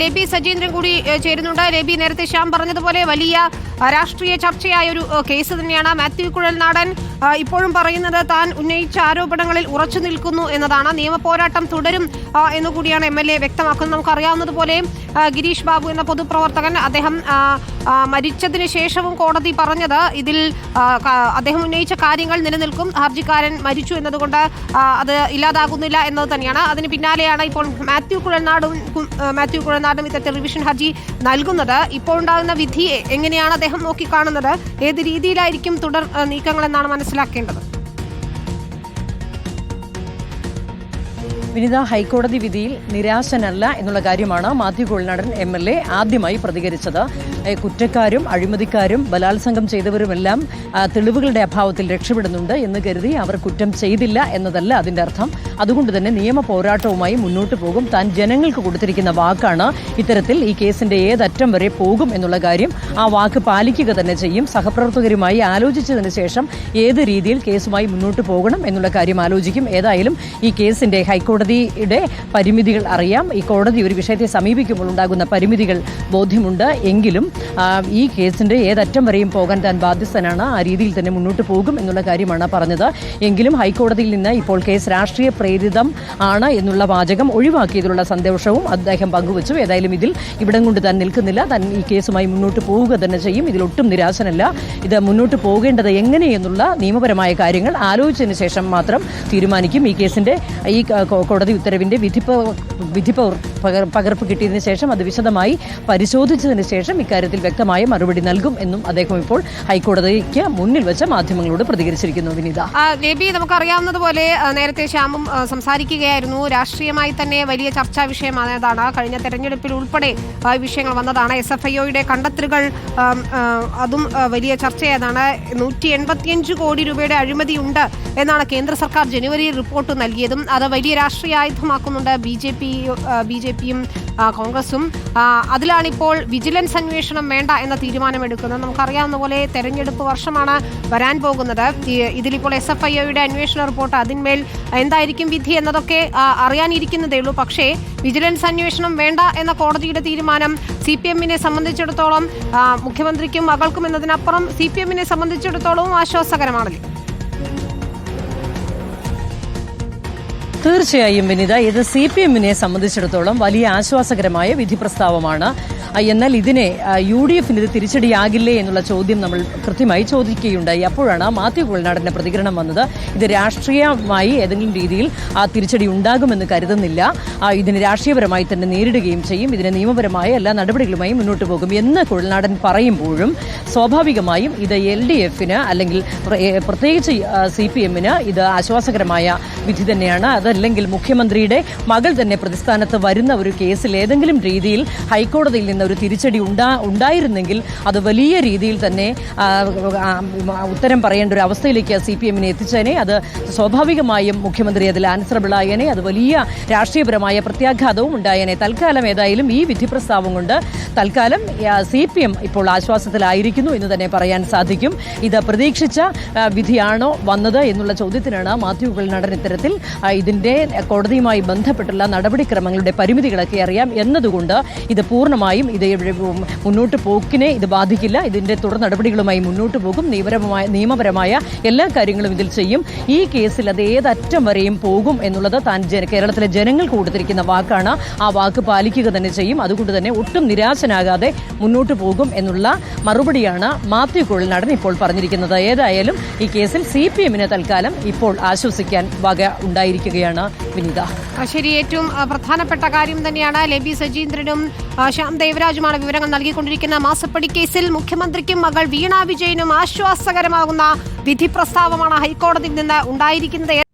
ലേബി സജീന്ദ്രൻ കൂടി ചേരുന്നുണ്ട്. ലേബി നേരത്തെ ശ്യാം പറഞ്ഞതുപോലെ വലിയ രാഷ്ട്രീയ ചർച്ചയായ ഒരു കേസ് തന്നെയാണ് മാത്യു കുഴൽനാടൻ. നാടൻ ഇപ്പോഴും പറയുന്നത് താൻ ഉന്നയിച്ച ആരോപണങ്ങളിൽ ഉറച്ചു നിൽക്കുന്നു എന്നതാണ്. നിയമ പോരാട്ടം തുടരും എന്നുകൂടിയാണ് എം എൽ എ വ്യക്തമാക്കുന്നത്. നമുക്കറിയാവുന്നതുപോലെ ഗിരീഷ് ബാബു എന്ന പൊതുപ്രവർത്തകൻ അദ്ദേഹം മരിച്ചതിന് ശേഷവും കോടതി പറഞ്ഞത് ഇതിൽ അദ്ദേഹം ഉന്നയിച്ച കാര്യങ്ങൾ നിലനിൽക്കും ഹർജിക്കാരൻ മരിച്ചു എന്നതുകൊണ്ട് അത് ഇല്ലാതാകുന്നില്ല എന്നത് തന്നെയാണ്. അതിന് പിന്നാലെയാണ് ഇപ്പോൾ മാത്യു കുഴൽനാടും മാത്യു കുഴൽനാടും ഇതിന്റെ റിവിഷൻ ഹർജി നൽകുന്നത്. ഇപ്പോൾ ഉണ്ടാകുന്ന വിധിയെ എങ്ങനെയാണ് അദ്ദേഹം നോക്കിക്കാണുന്നത്? ഏത് രീതിയിലായിരിക്കും തുടർ നീക്കങ്ങളെന്നാണ് മനസ്സിലാക്കേണ്ടത്? വിനിത ഹൈക്കോടതി വിധിയിൽ നിരാശനല്ല എന്നുള്ള കാര്യമാണ് Mathew Kuzhalnadan M L A ആദ്യമായി പ്രതികരിച്ചത്. കുറ്റക്കാരും അഴിമതിക്കാരും ബലാത്സംഗം ചെയ്തവരുമെല്ലാം തെളിവുകളുടെ അഭാവത്തിൽ രക്ഷപ്പെടുന്നുണ്ട് എന്ന് കരുതി അവർ കുറ്റം ചെയ്തില്ല എന്നതല്ല അതിന്റെ അർത്ഥം. അതുകൊണ്ട് തന്നെ നിയമ പോരാട്ടവുമായി മുന്നോട്ട് പോകും. താൻ ജനങ്ങൾക്ക് കൊടുത്തിരിക്കുന്ന വാക്കാണ് ഇത്തരത്തിൽ ഈ കേസിന്റെ ഏതറ്റം വരെ പോകും എന്നുള്ള കാര്യം ആ വാക്ക് പാലിക്കുക തന്നെ ചെയ്യും. സഹപ്രവർത്തകരുമായി ആലോചിച്ചതിന് ശേഷം ഏത് രീതിയിൽ കേസുമായി മുന്നോട്ട് പോകണം എന്നുള്ള കാര്യം ആലോചിക്കും. ഏതായാലും ഈ കേസിന്റെ ഹൈക്കോടതിയുടെ പരിമിതികൾ അറിയാം. ഈ കോടതി ഒരു വിഷയത്തെ സമീപിക്കുമ്പോൾ ഉണ്ടാകുന്ന പരിമിതികൾ ബോധ്യമുണ്ട്. എങ്കിലും ഈ കേസിന്റെ ഏതറ്റം വരെയും പോകാൻ താൻ ബാധ്യസ്ഥനാണ്. ആ രീതിയിൽ തന്നെ മുന്നോട്ട് പോകും എന്നുള്ള കാര്യമാണ് പറഞ്ഞത്. എങ്കിലും ഹൈക്കോടതിയിൽ നിന്ന് ഇപ്പോൾ കേസ് രാഷ്ട്രീയ പ്രേരിതം ആണ് എന്നുള്ള വാചകം ഒഴിവാക്കിയതിലുള്ള സന്തോഷവും അദ്ദേഹം പങ്കുവച്ചു. ഏതായാലും ഇതിൽ ഇവിടം കൊണ്ട് താൻ നിൽക്കുന്നില്ല. താൻ ഈ കേസുമായി മുന്നോട്ട് പോവുക തന്നെ ചെയ്യും. ഇതിലൊട്ടും നിരാശനല്ല. ഇത് മുന്നോട്ട് പോകേണ്ടത് എങ്ങനെയെന്നുള്ള നിയമപരമായ കാര്യങ്ങൾ ആലോചിച്ചതിന് ശേഷം മാത്രം തീരുമാനിക്കും. ഈ കേസിന്റെ ഈ കോടതി ഉത്തരവിന്റെ വിധിപ്പ വിധിപ്പ പകർപ്പ് കിട്ടിയതിനു ശേഷം അത് വിശദമായി പരിശോധിച്ചതിന് ശേഷം ഇക്കാര്യത്തിൽ വ്യക്തമായ മറുപടി നൽകും എന്നും അദ്ദേഹം ഇപ്പോൾ ഹൈക്കോടതിക്ക് മുന്നിൽ വെച്ച് മാധ്യമങ്ങളോട് പ്രതികരിച്ചിരിക്കുന്നു വിനിത. ബേബി നമുക്കറിയാവുന്നതുപോലെ നേരത്തെ ശ്യാമും സംസാരിക്കുകയായിരുന്നു. രാഷ്ട്രീയമായി തന്നെ വലിയ ചർച്ചാ വിഷയമായതാണ്. കഴിഞ്ഞ തെരഞ്ഞെടുപ്പിൽ ഉൾപ്പെടെ വിഷയങ്ങൾ വന്നതാണ്. എസ് എഫ് ഐഒയുടെ കണ്ടെത്തലുകൾ അതും വലിയ ചർച്ചയായതാണ്. നൂറ്റി എൺപത്തിയഞ്ച് കോടി രൂപയുടെ അഴിമതിയുണ്ട് എന്നാണ് കേന്ദ്ര സർക്കാർ ജനുവരിയിൽ റിപ്പോർട്ട് നൽകിയതും. അത് വലിയ രാഷ്ട്രീയ ആയുധമാക്കുന്നുണ്ട് B J P B J പിയും കോൺഗ്രസും. അതിലാണിപ്പോൾ വിജിലൻസ് അന്വേഷണം വേണ്ട എന്ന തീരുമാനമെടുക്കുന്നത്. നമുക്കറിയാവുന്ന പോലെ തെരഞ്ഞെടുപ്പ് വർഷമാണ് വരാൻ പോകുന്നത്. ഇതിലിപ്പോൾ എസ് എഫ് ഐ ഒയുടെ അന്വേഷണ റിപ്പോർട്ട് അതിന്മേൽ എന്തായിരിക്കും വിധി എന്നതൊക്കെ അറിയാനിരിക്കുന്നതേ ഉള്ളൂ. പക്ഷേ വിജിലൻസ് അന്വേഷണം വേണ്ട എന്ന കോടതിയുടെ തീരുമാനം സി പി എമ്മിനെ സംബന്ധിച്ചിടത്തോളം മുഖ്യമന്ത്രിക്കും മകൾക്കും എന്നതിനപ്പുറം സി പി എമ്മിനെ സംബന്ധിച്ചിടത്തോളവും ആശ്വാസകരമാണല്ലേ? തീർച്ചയായും വിനിത ഇത് സി പി എമ്മിനെ സംബന്ധിച്ചിടത്തോളം വലിയ ആശ്വാസകരമായ വിധി പ്രസ്താവമാണ് എന്നാൽ ഇതിനെ യു ഡി എഫിന് ഇത് തിരിച്ചടിയാകില്ലേ എന്നുള്ള ചോദ്യം നമ്മൾ കൃത്യമായി ചോദിക്കുകയുണ്ടായി. അപ്പോഴാണ് മാത്യു കുഴൽനാടന്റെ പ്രതികരണം വന്നത്. ഇത് രാഷ്ട്രീയമായി ഏതെങ്കിലും രീതിയിൽ ആ തിരിച്ചടി ഉണ്ടാകുമെന്ന് കരുതുന്നില്ല. ഇതിനെ രാഷ്ട്രീയപരമായി തന്നെ നേരിടുകയും ചെയ്യും. ഇതിന് നിയമപരമായ എല്ലാ നടപടികളുമായി മുന്നോട്ട് പോകും എന്ന് കുഴൽനാടൻ പറയുമ്പോഴും സ്വാഭാവികമായും ഇത് എൽ ഡി എഫിന് അല്ലെങ്കിൽ പ്രത്യേകിച്ച് സി പി എമ്മിന് ഇത് ആശ്വാസകരമായ വിധി തന്നെയാണ്. അതല്ലെങ്കിൽ മുഖ്യമന്ത്രിയുടെ മകൾ തന്നെ പ്രതിസ്ഥാനത്ത് വരുന്ന ഒരു കേസിൽ ഏതെങ്കിലും രീതിയിൽ ഹൈക്കോടതിയിൽ നിന്ന് ഒരു തിരിച്ചടി ഉണ്ടാ ഉണ്ടായിരുന്നെങ്കിൽ അത് വലിയ രീതിയിൽ തന്നെ ഉത്തരം പറയേണ്ട ഒരു അവസ്ഥയിലേക്ക് സി പി എമ്മിനെ എത്തിച്ചേനെ. അത് സ്വാഭാവികമായും മുഖ്യമന്ത്രി അതിൽ ആൻസറബിൾ അത് വലിയ രാഷ്ട്രീയപരമായ പ്രത്യാഘാതവും ഉണ്ടായേനെ. തൽക്കാലം ഏതായാലും ഈ വിധി പ്രസ്താവം കൊണ്ട് തൽക്കാലം സി പി എം ഇപ്പോൾ ആശ്വാസത്തിലായിരിക്കുന്നു എന്ന് തന്നെ പറയാൻ സാധിക്കും. ഇത് പ്രതീക്ഷിച്ച വിധിയാണോ വന്നത് എന്നുള്ള ചോദ്യത്തിനാണ് മാത്യു കുഴൽനാടൻ ഇത്തരത്തിൽ ഇതിന്റെ കോടതിയുമായി ബന്ധപ്പെട്ടുള്ള നടപടിക്രമങ്ങളുടെ പരിമിതികളൊക്കെ അറിയാം എന്നതുകൊണ്ട് ഇത് പൂർണമായും ഇത് മുന്നോട്ട് പോക്കിനെ ഇത് ബാധിക്കില്ല. ഇതിന്റെ തുടർ നടപടികളുമായി മുന്നോട്ട് പോകും. നിയമപരമായ നിയമപരമായ എല്ലാ കാര്യങ്ങളും ഇതിൽ ചെയ്യും. ഈ കേസിൽ അത് ഏതറ്റം വരെയും പോകും എന്നുള്ളത് താൻ കേരളത്തിലെ ജനങ്ങൾ കൊടുത്തിരിക്കുന്ന വാക്കാണ്. ആ വാക്ക് പാലിക്കുക തന്നെ ചെയ്യും. അതുകൊണ്ട് തന്നെ ഒട്ടും നിരാശനാകാതെ മുന്നോട്ട് പോകും എന്നുള്ള മറുപടിയാണ് മാത്യു കുഴൽനാടൻ ഇപ്പോൾ പറഞ്ഞിരിക്കുന്നത്. ഏതായാലും ഈ കേസിൽ സി പി എമ്മിന് തൽക്കാലം ഇപ്പോൾ ആശ്വസിക്കാൻ വക ഉണ്ടായിരിക്കുകയാണ് വിനിത. ശരി. ഏറ്റവും പ്രധാനപ്പെട്ട കാര്യം തന്നെയാണ്. ലബി സജീന്ദ്രനും ശ്യാം ശ്യാം ദേവരാജുമാണ് വിവരങ്ങൾ നൽകിക്കൊണ്ടിരിക്കുന്ന മാസപ്പടി കേസിൽ മുഖ്യമന്ത്രിക്കും മകൾ വീണ വിജയനും ആശ്വാസകരമാകുന്ന വിധി പ്രസ്താവമാണ് ഹൈക്കോടതിയിൽ നിന്ന് ഉണ്ടായിരിക്കുന്നത്.